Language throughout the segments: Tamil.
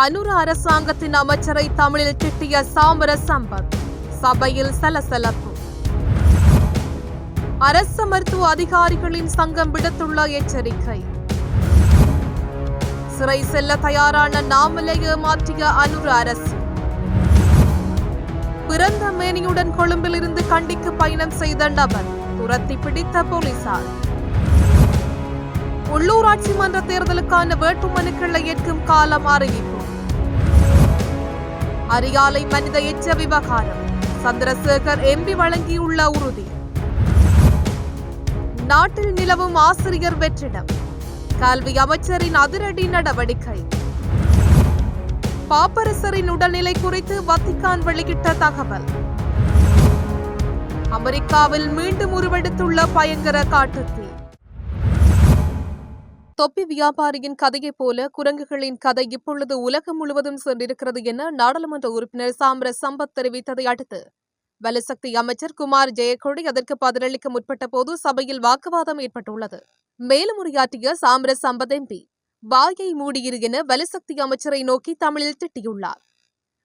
அனுர அரசாங்கத்தின் அமைச்சரை தமிழில் திட்டிய சாமர சம்பத் சபையில் சலசலப்பு. அரசு மருத்துவ அதிகாரிகளின் சங்கம் விடுத்துள்ள எச்சரிக்கை. சிறை செல்ல தயாரான நாமலை ஏமாற்றிய அனுர அரசு. பிறந்த மேனியுடன் கொழும்பில் இருந்து கண்டிக்கு பயணம் செய்த நபர் துரத்தி பிடித்த போலீசார். உள்ளூராட்சி மன்ற தேர்தலுக்கான வேட்புமனுக்களை ஏற்கும் காலம் அறிவிப்பு. அரியாலை மனித எச்ச விவகாரம். சந்திரசேகர் எம்பி வழங்கியுள்ள உறுதி. நாட்டில் நிலவும் ஆசிரியர் வெற்றிடம். கல்வி அமைச்சரின் அதிரடி நடவடிக்கை. பாப்பரசரின் உடல்நிலை குறித்து வத்திக்கான் வெளியிட்ட தகவல். அமெரிக்காவில் மீண்டும் உருவெடுத்துள்ள பயங்கர காட்டுத்தீ. தொப்பி வியாபாரியின் கதையைப் போல குரங்குகளின் கதை இப்பொழுது உலகம் முழுவதும் சென்றிருக்கிறது என நாடாளுமன்ற உறுப்பினர் சாம்ர சம்பத் தெரிவித்ததை அடுத்து வலுசக்தி அமைச்சர் குமார் ஜெயக்கொடி அதற்கு பதிலளிக்க முற்பட்ட போது சபையில் வாக்குவாதம் ஏற்பட்டுள்ளது. மேலும் உரையாற்றிய சாம்ர சம்பத் எம்பி வாயை மூடியிரு என வலுசக்தி அமைச்சரை நோக்கி தமிழில் திட்டியுள்ளார்.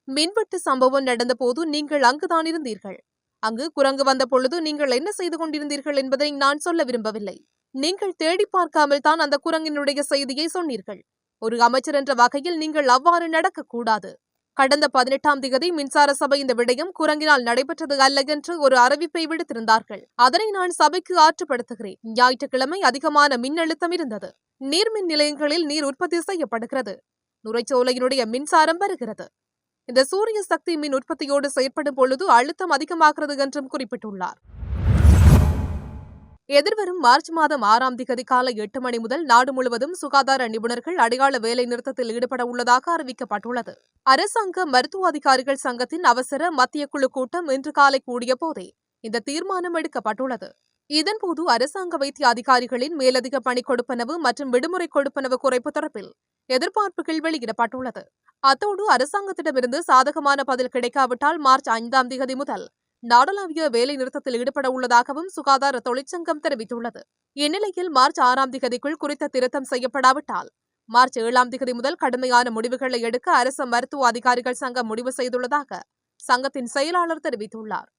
மின்வெட்டு சம்பவம் நடந்தபோது நீங்கள் அங்குதான் இருந்தீர்கள். அங்கு குரங்கு வந்த பொழுது நீங்கள் என்ன செய்து கொண்டிருந்தீர்கள் என்பதை நான் சொல்ல விரும்பவில்லை. நீங்கள் தேடி பார்க்காமல் தான் அந்த குரங்கினுடைய செய்தியை சொன்னீர்கள். ஒரு அமைச்சர் என்ற வகையில் நீங்கள் அவ்வாறு நடக்கக்கூடாது. கடந்த பதினெட்டாம் திகதி மின்சார சபை இந்த விடயம் குரங்கினால் நடைபெற்றது அல்ல என்று ஒரு அறிவிப்பை விடுத்திருந்தார்கள். அதனை நான் சபைக்கு ஆற்றுப்படுத்துகிறேன். ஞாயிற்றுக்கிழமை அதிகமான மின் அழுத்தம் இருந்தது. நீர்மின் நிலையங்களில் நீர் உற்பத்தி செய்யப்படுகிறது. நுரைச்சோலையினுடைய மின்சாரம் வருகிறது. இந்த சூரிய சக்தி மின் உற்பத்தியோடு செயற்படும் பொழுது அழுத்தம் அதிகமாகிறது என்றும் குறிப்பிட்டுள்ளார். எதிர்வரும் மார்ச் மாதம் ஆறாம் திகதி காலை எட்டு மணி முதல் நாடு முழுவதும் சுகாதார நிபுணர்கள் அடையாள வேலை நிறுத்தத்தில் ஈடுபட உள்ளதாக அறிவிக்கப்பட்டுள்ளது. அரசாங்க மருத்துவ அதிகாரிகள் சங்கத்தின் அவசர மத்திய குழு கூட்டம் இன்று காலை கூடிய போதே இந்த தீர்மானம் எடுக்கப்பட்டுள்ளது. இதன்போது அரசாங்க வைத்திய அதிகாரிகளின் மேலதிக பணி கொடுப்பனவு மற்றும் விடுமுறை கொடுப்பனவு குறைப்பு தொடர்பில் எதிர்பார்ப்புகள் வெளியிடப்பட்டுள்ளது. அத்தோடு அரசாங்கத்திடமிருந்து சாதகமான பதில் கிடைக்காவிட்டால் மார்ச் ஐந்தாம் திகதி முதல் நாடளாவிய வேலை நிறுத்தத்தில் ஈடுபட உள்ளதாகவும் சுகாதார தொழிற்சங்கம் தெரிவித்துள்ளது. இந்நிலையில் மார்ச் ஆறாம் திகதிக்குள் குறித்த திருத்தம் செய்யப்படாவிட்டால் மார்ச் ஏழாம் திகதி முதல் கடுமையான முடிவுகளை எடுக்க அரசு மருத்துவ அதிகாரிகள் சங்கம் முடிவு செய்துள்ளதாக சங்கத்தின் செயலாளர் தெரிவித்துள்ளார்.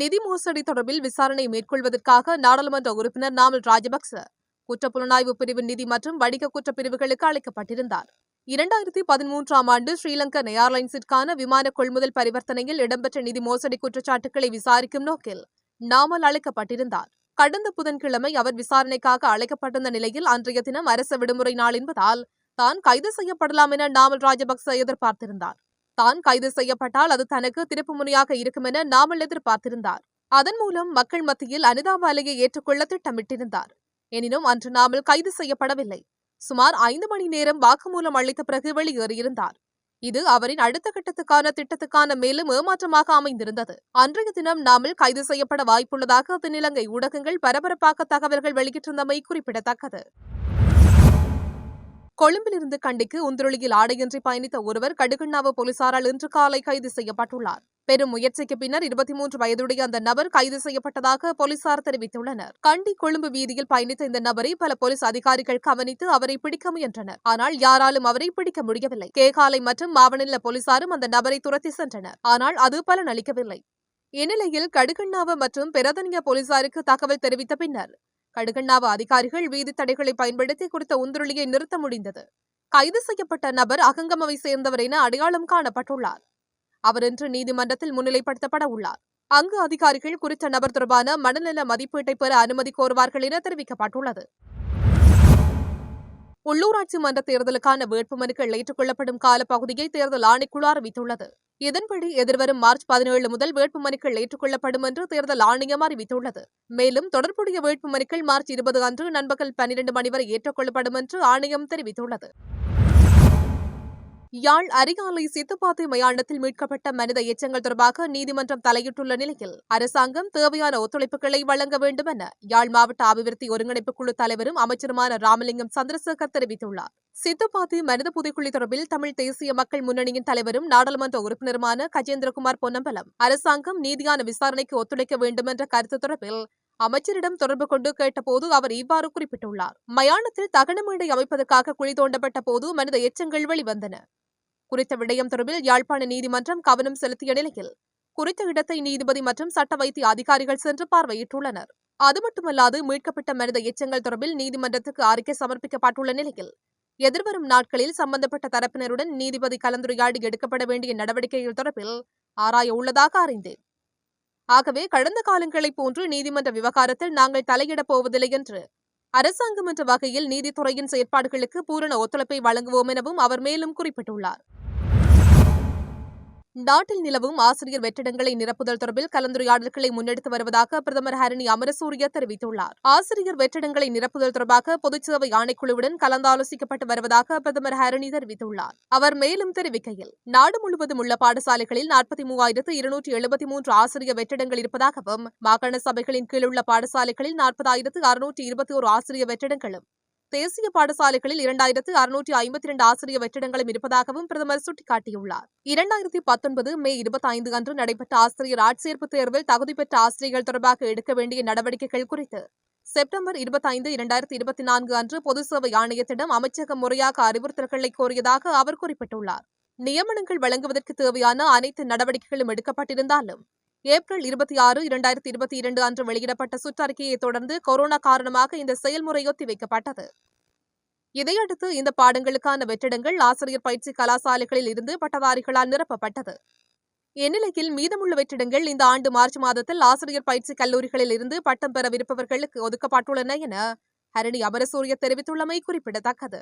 நிதி மோசடி தொடர்பில் விசாரணை மேற்கொள்வதற்காக நாடாளுமன்ற உறுப்பினர் நாமல் ராஜபக்ச குற்றப்புலனாய்வு பிரிவு நிதி மற்றும் வணிக குற்ற பிரிவுகளுக்கு அழைக்கப்பட்டிருந்தார். இரண்டாயிரத்தி பதிமூன்றாம் ஆண்டு ஸ்ரீலங்கன் ஏர்லைன்ஸிற்கான விமான கொள்முதல் பரிவர்த்தனையில் இடம்பெற்ற நிதி மோசடி குற்றச்சாட்டுகளை விசாரிக்கும் நோக்கில் நாமல் அழைக்கப்பட்டிருந்தார். கடந்த புதன்கிழமை அவர் விசாரணைக்காக அழைக்கப்பட்டிருந்த நிலையில் அன்றைய தினம் அரசு விடுமுறை நாள் என்பதால் தான் கைது செய்யப்படலாம் என நாமல் ராஜபக்ச எதிர்பார்த்திருந்தார். தான் கைது செய்யப்பட்டால் அது தனக்கு திருப்புமுனையாக இருக்கும் என நாமல் எதிர்பார்த்திருந்தார். அதன் மூலம் மக்கள் மத்தியில் அனுதாப அலையை ஏற்றுக்கொள்ள திட்டமிட்டிருந்தார். எனினும் அன்று நாமல் கைது செய்யப்படவில்லை. சுமார் ஐந்து மணி நேரம் வாக்குமூலம் அளித்த பிறகு வெளியேறியிருந்தார். இது அவரின் அடுத்த கட்டத்துக்கான திட்டத்துக்கான மேலும் ஏமாற்றமாக அமைந்திருந்தது. அன்றைய தினம் நாமில் கைது செய்யப்பட வாய்ப்புள்ளதாக தென்னிலங்கை ஊடகங்கள் பரபரப்பாக தகவல்கள் வெளியிட்டிருந்தமை குறிப்பிடத்தக்கது. கொழும்பிலிருந்து கண்டிக்கு உந்துருளியில் ஆடையின்றி பயணித்த ஒருவர் கடுகண்ணாவு போலீசாரால் இன்று காலை கைது செய்யப்பட்டுள்ளார். பெரும் முயற்சிக்கு பின்னர் இருபத்தி மூன்று வயதுடைய அந்த நபர் கைது செய்யப்பட்டதாக போலீசார் தெரிவித்துள்ளனர். கண்டி கொழும்பு வீதியில் பயணித்த இந்த நபரை பல போலீஸ் அதிகாரிகள் கவனித்து அவரை பிடிக்க முயன்றனர். ஆனால் யாராலும் அவரை பிடிக்க முடியவில்லை. கேகாலை மற்றும் மாவனில போலீசாரும் அந்த நபரை துரத்தி சென்றனர். ஆனால் அது பலனளிக்கவில்லை. இந்நிலையில் கடுகண்ணாவ மற்றும் பிரதனிய போலீசாருக்கு தகவல் தெரிவித்த பின்னர் கடுகண்ணாவு அதிகாரிகள் வீதி தடைகளை பயன்படுத்தி குறித்த உந்துருளியை நிறுத்த முடிந்தது. கைது செய்யப்பட்ட நபர் அகங்கமவை சேர்ந்தவர் என அடையாளம் காணப்பட்டுள்ளார். அவர் இன்று நீதிமன்றத்தில் முன்னிலைப்படுத்தப்பட உள்ளார். அங்கு அதிகாரிகள் குறித்த நபர் தொடர்பான மனநல மதிப்பீட்டை பெற அனுமதி கோருவார்கள் என தெரிவிக்கப்பட்டுள்ளது. உள்ளூராட்சி மன்ற தேர்தலுக்கான வேட்புமனுக்கள் ஏற்றுக்கொள்ளப்படும் காலப்பகுதியை தேர்தல் ஆணைக்குழு அறிவித்துள்ளது. இதன்படி எதிர்வரும் மார்ச் பதினேழு முதல் வேட்புமனுக்கள் ஏற்றுக்கொள்ளப்படும் என்று தேர்தல் ஆணையம் அறிவித்துள்ளது. மேலும் தொடர்புடைய வேட்புமனுக்கள் மார்ச் இருபது அன்று நண்பகல் பன்னிரண்டு மணி வரை ஏற்றுக்கொள்ளப்படும் என்று ஆணையம் தெரிவித்துள்ளது. யாழ் அரிகாலை சித்துப்பாத்தை மயானத்தில் மீட்கப்பட்ட மனித எச்சங்கள் தொடர்பாக நீதிமன்றம் தலையிட்டுள்ள நிலையில் அரசாங்கம் தேவையான ஒத்துழைப்புகளை வழங்க வேண்டும் என யாழ் மாவட்ட அபிவிருத்தி ஒருங்கிணைப்பு குழு தலைவரும் அமைச்சருமான ராமலிங்கம் சந்திரசேகர் தெரிவித்துள்ளார். சித்தப்பாத்தி மனித புதைக்குழி தொடர்பில் தமிழ் தேசிய மக்கள் முன்னணியின் தலைவரும் நாடாளுமன்ற உறுப்பினருமான கஜேந்திரகுமார் பொன்னம்பலம் அரசாங்கம் நீதியான விசாரணைக்கு ஒத்துழைக்க வேண்டும் என்ற கருத்து தொடர்பில் அமைச்சரிடம் தொடர்பு கொண்டு கேட்டபோது அவர் இவ்வாறு குறிப்பிட்டுள்ளார். மயானத்தில் தகனமேடை அமைப்பதற்காக குழி தோண்டப்பட்ட போது மனித எச்சங்கள் வெளிவந்தன. குறித்த விடயம் தொடர்பில் யாழ்ப்பாண நீதிமன்றம் கவனம் செலுத்திய நிலையில் குறித்த இடத்தை நீதிபதி மற்றும் சட்ட வைத்திய அதிகாரிகள் சென்று பார்வையிட்டுள்ளனர். அது மட்டுமல்லாது மீட்கப்பட்ட மனித எச்சங்கள் தொடர்பில் நீதிமன்றத்துக்கு அறிக்கை சமர்ப்பிக்கப்பட்டுள்ள நிலையில் எதிர்வரும் நாட்களில் சம்பந்தப்பட்ட தரப்பினருடன் நீதிபதி கலந்துரையாடி எடுக்கப்பட வேண்டிய நடவடிக்கைகள் தொடர்பில் ஆராய உள்ளதாக அறிந்தேன். ஆகவே கடந்த காலங்களைப் போன்று நீதிமன்ற விவகாரத்தில் நாங்கள் தலையிடப் போவதில்லை என்று அரசாங்கம் என்ற வகையில் நீதித்துறையின் செயற்பாடுகளுக்கு பூரண ஒத்துழைப்பை வழங்குவோம் எனவும் அவர் மேலும் குறிப்பிட்டுள்ளார். நாட்டில் நிலவும் ஆசிரியர் வெற்றிடங்களை நிரப்புதல் தொடர்பில் கலந்துரையாடல்களை முன்னெடுத்து வருவதாக பிரதமர் ஹரணி அமரசூரிய தெரிவித்துள்ளார். ஆசிரியர் வெற்றிடங்களை நிரப்புதல் தொடர்பாக பொதுச்சேவை ஆணைக்குழுவுடன் கலந்தாலோசிக்கப்பட்டு வருவதாக பிரதமர் ஹரணி தெரிவித்துள்ளார். அவர் மேலும் தெரிவிக்கையில் நாடு முழுவதும் உள்ள பாடசாலைகளில் நாற்பத்தி மூவாயிரத்து இருநூற்றி எழுபத்தி மூன்று ஆசிரியர் வெற்றிடங்கள் இருப்பதாகவும் மாகாண சபைகளின் கீழ் உள்ள பாடசாலைகளில் நாற்பதாயிரத்து அறுநூற்றி இருபத்தி ஒரு ஆசிரியர் வெற்றிடங்களும் தேசிய பாடசாலைகளில் இரண்டாயிரத்து அறுநூற்றி ஐம்பத்தி இரண்டு ஆசிரியர் வெற்றிடங்களும் இருப்பதாகவும் பிரதமர் சுட்டிக்காட்டியுள்ளார். இரண்டாயிரத்தி பத்தொன்பது மே இருபத்தி ஐந்து அன்று நடைபெற்ற ஆசிரியர் ஆட்சேர்ப்பு தேர்வில் தகுதி பெற்ற ஆசிரியர்கள் தொடர்பாக எடுக்க வேண்டிய நடவடிக்கைகள் குறித்து செப்டம்பர் இருபத்தைந்து இரண்டாயிரத்தி இருபத்தி நான்கு அன்று பொது சேவை ஆணையத்திடம் அமைச்சகம் முறையாக அறிவுறுத்தல்களை கோரியதாக அவர் குறிப்பிட்டுள்ளார். நியமனங்கள் வழங்குவதற்கு தேவையான அனைத்து நடவடிக்கைகளும் எடுக்கப்பட்டிருந்தாலும் ஏப்ரல் இருபத்தி ஆறு இரண்டாயிரத்தி இருபத்தி இரண்டு அன்று வெளியிடப்பட்ட சுற்றறிக்கையை தொடர்ந்து கொரோனா காரணமாக இந்த செயல்முறை ஒத்திவைக்கப்பட்டது இதையடுத்து இந்த பாடங்களுக்கான வெற்றிடங்கள் ஆசிரியர் பயிற்சி கலாசாலைகளில் இருந்து பட்டதாரிகளால் நிரப்பப்பட்டது. இந்நிலையில் மீதமுள்ள வெற்றிடங்கள் இந்த ஆண்டு மார்ச் மாதத்தில் ஆசிரியர் பயிற்சி கல்லூரிகளில் இருந்து பட்டம் பெறவிருப்பவர்களுக்கு ஒதுக்கப்பட்டுள்ளன என ஹரணி அமரசூரிய தெரிவித்துள்ளமை குறிப்பிடத்தக்கது.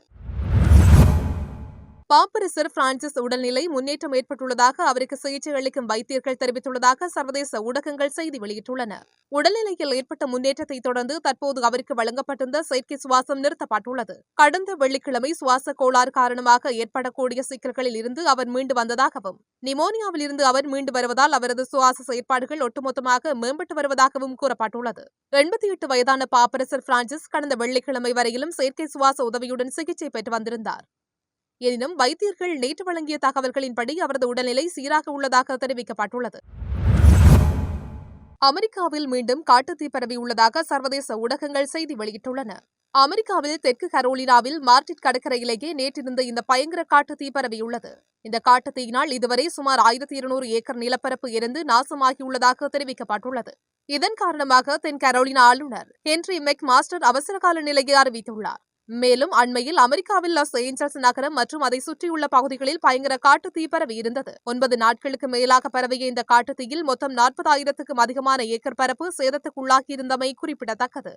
பாப்பரசர் பிரான்சிஸ் உடல்நிலை முன்னேற்றம் ஏற்பட்டுள்ளதாக அவருக்கு சிகிச்சை அளிக்கும் வைத்தியர்கள் தெரிவித்துள்ளதாக சர்வதேச ஊடகங்கள் செய்தி வெளியிட்டுள்ளன. உடல்நிலையில் ஏற்பட்ட முன்னேற்றத்தை தொடர்ந்து தற்போது அவருக்கு வழங்கப்பட்டிருந்த செயற்கை சுவாசம் நிறுத்தப்பட்டுள்ளது. கடந்த வெள்ளிக்கிழமை சுவாச கோளாறு காரணமாக ஏற்படக்கூடிய சிக்கல்களில் இருந்து அவர் மீண்டு வந்ததாகவும் நிமோனியாவில் இருந்து அவர் மீண்டு வருவதால் அவரது சுவாச செயற்பாடுகள் ஒட்டுமொத்தமாக மேம்பட்டு வருவதாகவும் கூறப்பட்டுள்ளது. எண்பத்தி எட்டு வயதான பாப்பரசர் பிரான்சிஸ் கடந்த வெள்ளிக்கிழமை வரையிலும் செயற்கை சுவாச உதவியுடன் சிகிச்சை பெற்று வந்திருந்தார். எனினும் வைத்தியர்கள் நேற்று வழங்கிய தகவல்களின்படி அவரது உடல்நிலை சீராக உள்ளதாக தெரிவிக்கப்பட்டுள்ளது. அமெரிக்காவில் மீண்டும் காட்டுத்தீ பரவியுள்ளதாக சர்வதேச ஊடகங்கள் செய்தி வெளியிட்டுள்ளன. அமெரிக்காவில் தெற்கு கரோலினாவில் மார்டிட் கடற்கரையிலேயே நேற்றிருந்த இந்த பயங்கர காட்டுத்தீ பரவியுள்ளது. இந்த காட்டுத்தீயினால் இதுவரை சுமார் ஆயிரத்தி இருநூறு ஏக்கர் நிலப்பரப்பு இருந்து நாசமாகியுள்ளதாக தெரிவிக்கப்பட்டுள்ளது. இதன் காரணமாக தென் கரோலினா ஆளுநர் ஹென்ரி மெக் மாஸ்டர் அவசரகால நிலையை அறிவித்துள்ளார். மேலும் அண்மையில் அமெரிக்காவில் லாஸ் ஏஞ்சல்ஸ் நகரம் மற்றும் அதை சுற்றியுள்ள பகுதிகளில் பயங்கர காட்டுத்தீ பரவி இருந்தது. ஒன்பது நாட்களுக்கு மேலாக பரவிய இந்த காட்டு தீயில் மொத்தம் நாற்பதாயிரத்துக்கும் அதிகமான ஏக்கர் பரப்பு சேதத்துக்குள்ளாகியிருந்தமை குறிப்பிடத்தக்கது.